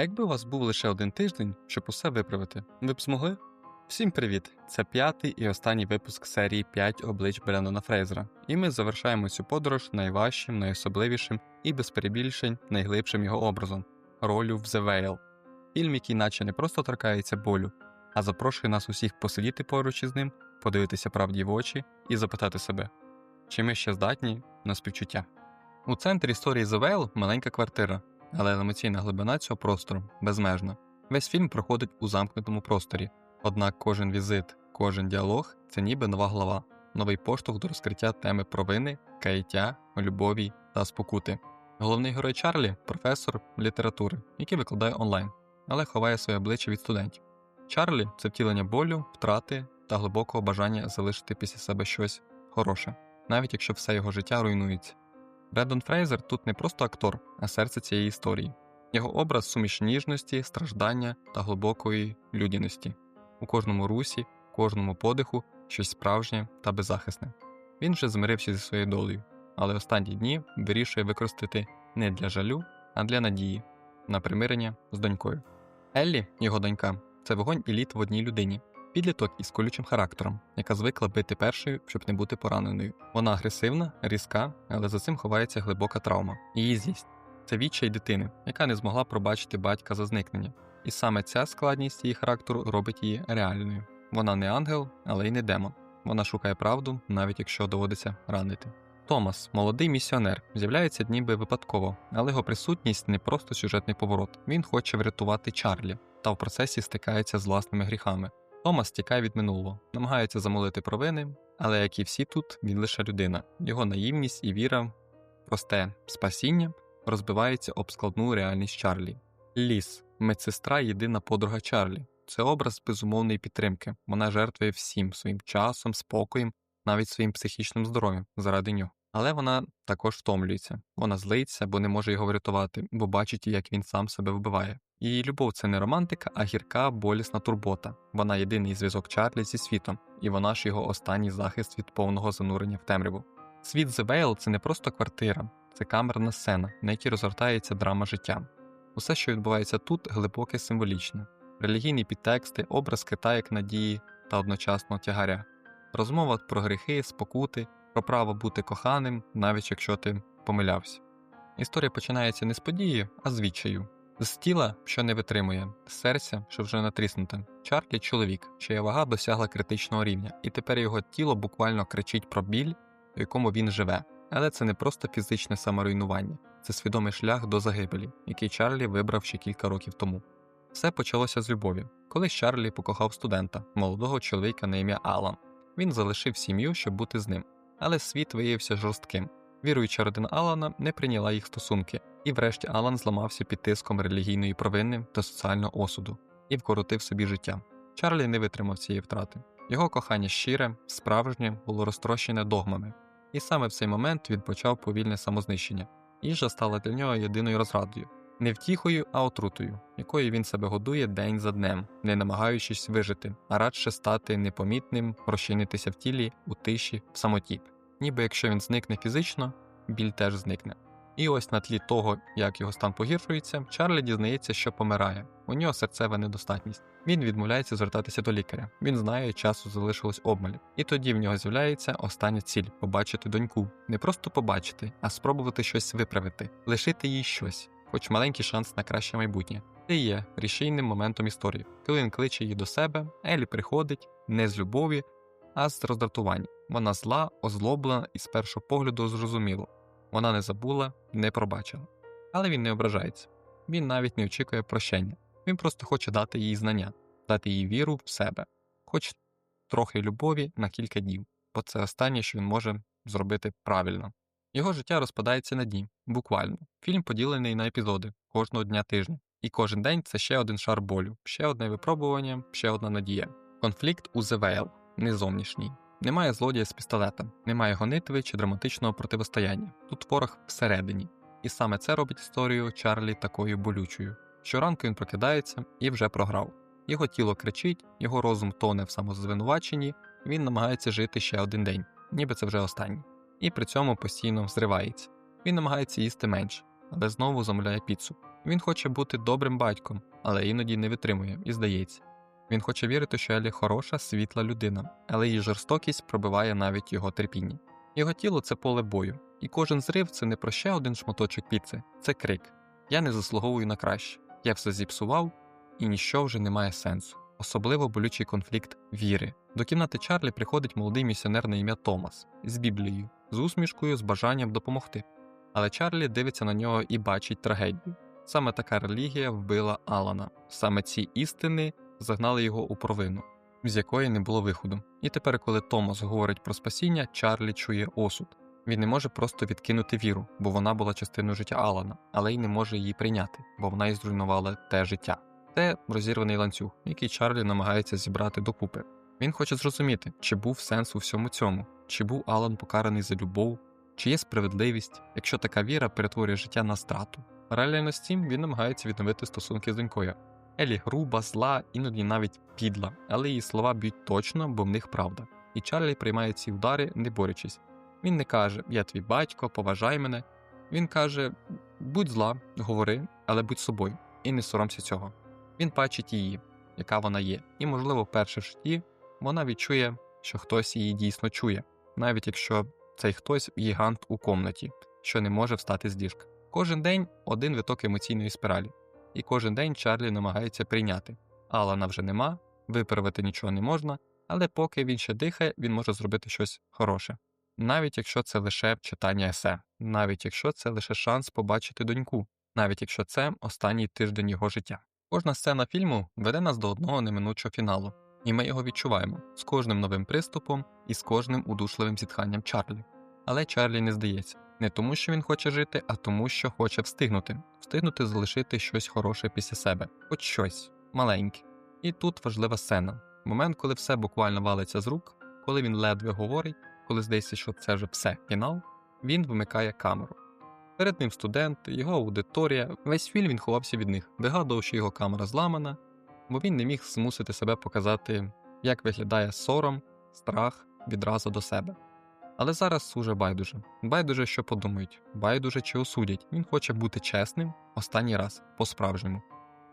Якби у вас був лише один тиждень, щоб усе виправити, ви б змогли? Всім привіт! Це п'ятий і останній випуск серії «5 облич Брендона Фрейзера, і ми завершаємо цю подорож найважчим, найособливішим і без перебільшень найглибшим його образом ролю в The Whale. Фільм, який наче не просто торкається болю, а запрошує нас усіх посидіти поруч із ним, подивитися правді в очі і запитати себе, чи ми ще здатні на співчуття. У центрі історії The Whale маленька квартира, але емоційна глибина цього простору безмежна. Весь фільм проходить у замкнутому просторі, однак кожен візит, кожен діалог це ніби нова глава, новий поштовх до розкриття теми провини, каяття, любові та спокути. Головний герой Чарлі професор літератури, який викладає онлайн, але ховає своє обличчя від студентів. Чарлі це втілення болю, втрати та глибокого бажання залишити після себе щось хороше, навіть якщо все його життя руйнується. Бредон Фрейзер тут не просто актор, а серце цієї історії. Його образ суміш ніжності, страждання та глибокої людяності. У кожному русі, кожному подиху щось справжнє та беззахисне. Він вже змирився зі своєю долею, але останні дні вирішує використати не для жалю, а для надії на примирення з донькою. Еллі, його донька, це вогонь і лід в одній людині, підліток із колючим характером, яка звикла бити першою, щоб не бути пораненою. Вона агресивна, різка, але за цим ховається глибока травма. Її з'їсть. Це відчай дитини, яка не змогла пробачити батька за зникнення. І саме ця складність її характеру робить її реальною. Вона не ангел, але й не демон. Вона шукає правду, навіть якщо доводиться ранити. Томас, молодий місіонер, з'являється ніби випадково, але його присутність не просто сюжетний поворот. Він хоче врятувати Чарлі та в процесі стикається з власними гріхами. Томас тікає від минулого, намагається замолити провини, але як і всі тут, він лише людина. Його наївність і віра, просте спасіння розбивається об складну реальність Чарлі. Ліс, медсестра, єдина подруга Чарлі. Це образ безумовної підтримки. Вона жертвує всім своїм часом, спокоєм, навіть своїм психічним здоров'ям заради нього. Але вона також втомлюється. Вона злиться, бо не може його врятувати, бо бачить, як він сам себе вбиває. Її любов це не романтика, а гірка, болісна турбота. Вона єдиний зв'язок Чарлі зі світом, і вона ж його останній захист від повного занурення в темряву. Світ The Veil – це не просто квартира, це камерна сцена, на якій розгортається драма життя. Усе, що відбувається тут, глибоке символічне, релігійні підтексти, образ Китаю як надії та одночасно тягаря, розмова про гріхи, спокути, про право бути коханим, навіть якщо ти помилявся. Історія починається не з події, а з відчаю. З тіла, що не витримує, з серця, що вже натріснуте. Чарлі чоловік, чия вага досягла критичного рівня, і тепер його тіло буквально кричить про біль, в якому він живе. Але це не просто фізичне саморуйнування, це свідомий шлях до загибелі, який Чарлі вибрав ще кілька років тому. Все почалося з любові. Колись Чарлі покохав студента, молодого чоловіка на ім'я Алан. Він залишив сім'ю, щоб бути з ним, але світ виявився жорстким. Віруюча родина Алана не прийняла їх стосунки, і врешті Алан зламався під тиском релігійної провини та соціального осуду і вкоротив собі життя. Чарлі не витримав цієї втрати. Його кохання щире, справжнє було розтрощене догмами, і саме в цей момент він почав повільне самознищення. Їжа стала для нього єдиною розрадою, не втіхою, а отрутою, якою він себе годує день за днем, не намагаючись вижити, а радше стати непомітним, розчинитися в тілі, у тиші, в самоті. Ніби якщо він зникне фізично, біль теж зникне. І ось на тлі того, як його стан погіршується, Чарлі дізнається, що помирає. У нього серцева недостатність. Він відмовляється звертатися до лікаря. Він знає, часу залишилось обмаль. І тоді в нього з'являється остання ціль побачити доньку. Не просто побачити, а спробувати щось виправити, лишити їй щось, хоч маленький шанс на краще майбутнє. Це є рішійним моментом історії. Коли він кличе її до себе, Елі приходить не з любові, а з роздратування. Вона зла, озлоблена і з першого погляду зрозуміло. Вона не забула, не пробачила. Але він не ображається. Він навіть не очікує прощення. Він просто хоче дати їй знання, дати їй віру в себе, хоч трохи любові на кілька днів, бо це останнє, що він може зробити правильно. Його життя розпадається на дні, буквально. Фільм поділений на епізоди кожного дня тижня. І кожен день це ще один шар болю, ще одне випробування, ще одна надія. Конфлікт у Veil, не зовнішній. Немає злодія з пістолетом, немає гонитви чи драматичного противостояння. Тут ворог всередині. І саме це робить історію Чарлі такою болючою. Щоранку він прокидається і вже програв. Його тіло кричить, його розум тоне в самозвинуваченні, він намагається жити ще один день, ніби це вже останній. І при цьому постійно зривається. Він намагається їсти менше, але знову замовляє піцу. Він хоче бути добрим батьком, але іноді не витримує і здається. Він хоче вірити, що Елі хороша, світла людина, але її жорстокість пробиває навіть його терпіння. Його тіло це поле бою, і кожен зрив це не про ще один шматочок піци, це крик. Я не заслуговую на краще. Я все зіпсував, і ніщо вже не має сенсу. Особливо болючий конфлікт віри. До кімнати Чарлі приходить молодий місіонер на ім'я Томас з Біблією, з усмішкою, з бажанням допомогти. Але Чарлі дивиться на нього і бачить трагедію. Саме така релігія вбила Алана. Саме ці істини загнали його у провину, з якої не було виходу. І тепер, коли Томас говорить про спасіння, Чарлі чує осуд. Він не може просто відкинути віру, бо вона була частиною життя Алана, але й не може її прийняти, бо вона й зруйнувала те життя. Це розірваний ланцюг, який Чарлі намагається зібрати докупи. Він хоче зрозуміти, чи був сенс у всьому цьому, чи був Алан покараний за любов, чи є справедливість, якщо така віра перетворює життя на страту. Паралельно з цим він намагається відновити стосунки з донькою. Елі груба, зла, іноді навіть підла, але її слова б'ють точно, бо в них правда. І Чарлі приймає ці удари, не борючись. Він не каже Я твій батько, поважай мене. Він каже Будь зла, говори, але будь собою, і не соромся цього. Він бачить її, яка вона є, і, можливо, вперше в житті вона відчує, що хтось її дійсно чує, навіть якщо цей хтось гігант у комнаті, що не може встати з ліжка. Кожен день один виток емоційної спіралі, і кожен день Чарлі намагається прийняти. Алана вже нема, виправити нічого не можна, але поки він ще дихає, він може зробити щось хороше. Навіть якщо це лише читання есе, навіть якщо це лише шанс побачити доньку, навіть якщо це останній тиждень його життя. Кожна сцена фільму веде нас до одного неминучого фіналу, і ми його відчуваємо з кожним новим приступом і з кожним удушливим зітханням Чарлі. Але Чарлі не здається не тому, що він хоче жити, а тому, що хоче встигнути, встигнути залишити щось хороше після себе, хоч щось маленьке. І тут важлива сцена момент, коли все буквально валиться з рук, коли він ледве говорить, коли здається, що це вже все фінал, він вимикає камеру. Перед ним студент, його аудиторія, весь фільм він ховався від них, вигадував, що його камера зламана, бо він не міг змусити себе показати, як виглядає сором, страх відразу до себе. Але зараз уже байдуже. Байдуже, що подумають, байдуже чи осудять. Він хоче бути чесним останній раз, по-справжньому.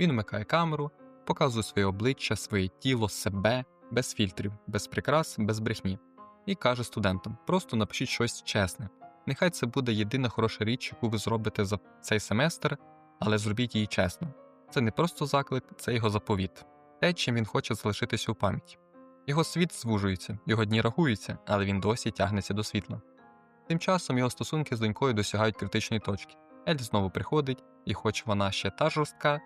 Він вмикає камеру, показує своє обличчя, своє тіло, себе, без фільтрів, без прикрас, без брехні. І каже студентам: просто напишіть щось чесне. Нехай це буде єдина хороша річ, яку ви зробите за цей семестр, але зробіть її чесно. Це не просто заклик, це його заповіт, те, чим він хоче залишитися у пам'яті. Його світ звужується, його дні рахуються, але він досі тягнеться до світла. Тим часом його стосунки з донькою досягають критичної точки. Ель знову приходить, і, хоч вона ще та жорстка,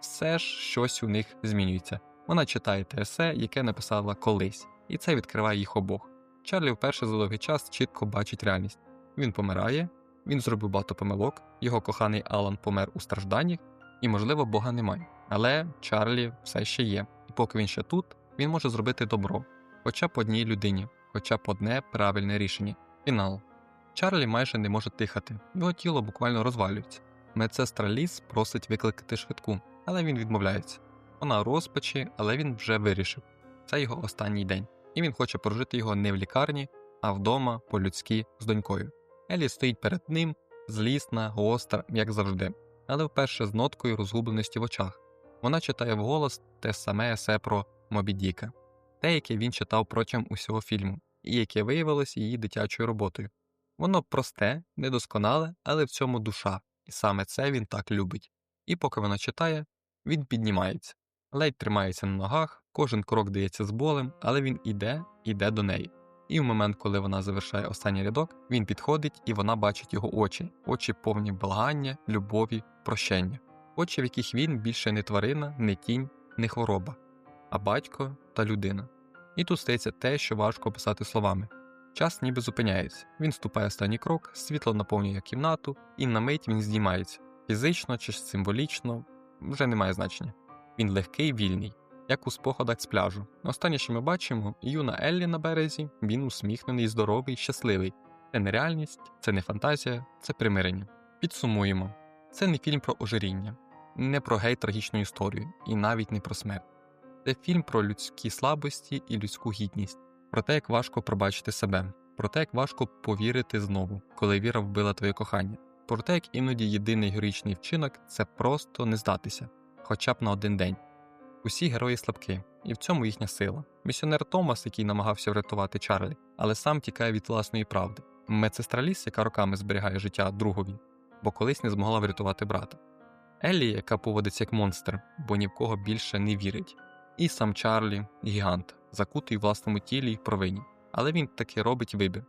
все ж щось у них змінюється. Вона читає те есе, яке написала колись, і це відкриває їх обох. Чарлі вперше за довгий час чітко бачить реальність. Він помирає, він зробив багато помилок, його коханий Алан помер у стражданнях, і, можливо, Бога немає. Але Чарлі все ще є, і поки він ще тут, він може зробити добро, хоча б одній людині, хоча б одне правильне рішення. Фінал. Чарлі майже не може дихати, його тіло буквально розвалюється. Медсестра Ліс просить викликати швидку, але він відмовляється. Вона розпачі, але він вже вирішив. Це його останній день, і він хоче прожити його не в лікарні, а вдома, по-людськи, з донькою. Елі стоїть перед ним, злісна, гостра, як завжди, але вперше з ноткою розгубленості в очах. Вона читає вголос те саме есе про Мобі Діка, те, яке він читав протягом усього фільму, і яке виявилось її дитячою роботою. Воно просте, недосконале, але в цьому душа, і саме це він так любить. І поки вона читає, він піднімається, ледь тримається на ногах, кожен крок дається з болем, але він іде, іде до неї. І в момент, коли вона завершає останній рядок, він підходить і вона бачить його очі, очі повні благання, любові, прощення, очі, в яких він більше не тварина, не тінь, не хвороба, а батько та людина. І тут стається те, що важко описати словами. Час ніби зупиняється, він ступає останній крок, світло наповнює кімнату, і на мить він здіймається. Фізично чи символічно вже немає значення. Він легкий, вільний, як у спогадах з пляжу. Останнє, що ми бачимо, юна Еллі на березі, він усміхнений, здоровий, щасливий. Це не реальність, це не фантазія, це примирення. Підсумуємо: це не фільм про ожиріння, не про гей трагічну історію, і навіть не про смерть. Це фільм про людські слабості і людську гідність, про те, як важко пробачити себе, про те, як важко повірити знову, коли віра вбила твоє кохання. Про те, як іноді єдиний героїчний вчинок це просто не здатися, хоча б на один день. Усі герої слабкі, і в цьому їхня сила. Місіонер Томас, який намагався врятувати Чарлі, але сам тікає від власної правди. Медсестра Ліс, яка роками зберігає життя другові, бо колись не змогла врятувати брата. Еллі, яка поводиться як монстр, бо ні в кого більше не вірить. І сам Чарлі, гігант, закутий в власному тілі й провині. Але він таки робить вибір.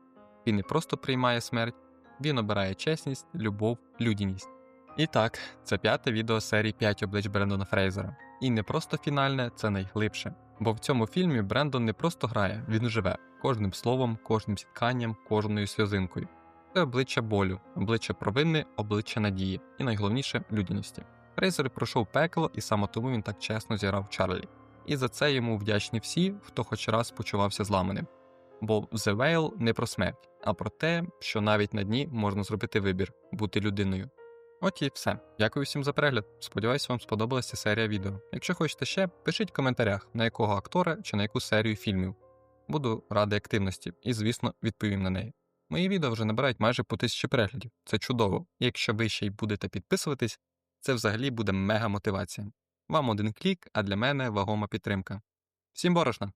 Він не просто приймає смерть, він обирає чесність, любов, людяність. І так, це п'яте відео серії 5 облич Брендона Фрейзера. І не просто фінальне, це найглибше. Бо в цьому фільмі Брендон не просто грає, він живе кожним словом, кожним зітканням, кожною сльозинкою. Це обличчя болю, обличчя провини, обличчя надії і найголовніше людяності. Фрейзер пройшов пекло, і саме тому він так чесно зіграв Чарлі. І за це йому вдячні всі, хто хоч раз почувався зламаним. Бо The Whale не про смерть, а про те, що навіть на дні можна зробити вибір бути людиною. От і все. Дякую всім за перегляд. Сподіваюсь, вам сподобалася серія відео. Якщо хочете ще, пишіть в коментарях, на якого актора чи на яку серію фільмів. Буду радий активності і, звісно, відповім на неї. Мої відео вже набирають майже по тисячі переглядів. Це чудово. Якщо ви ще й будете підписуватись, це взагалі буде мега мотивація. Вам один клік, а для мене вагома підтримка. Всім борошна!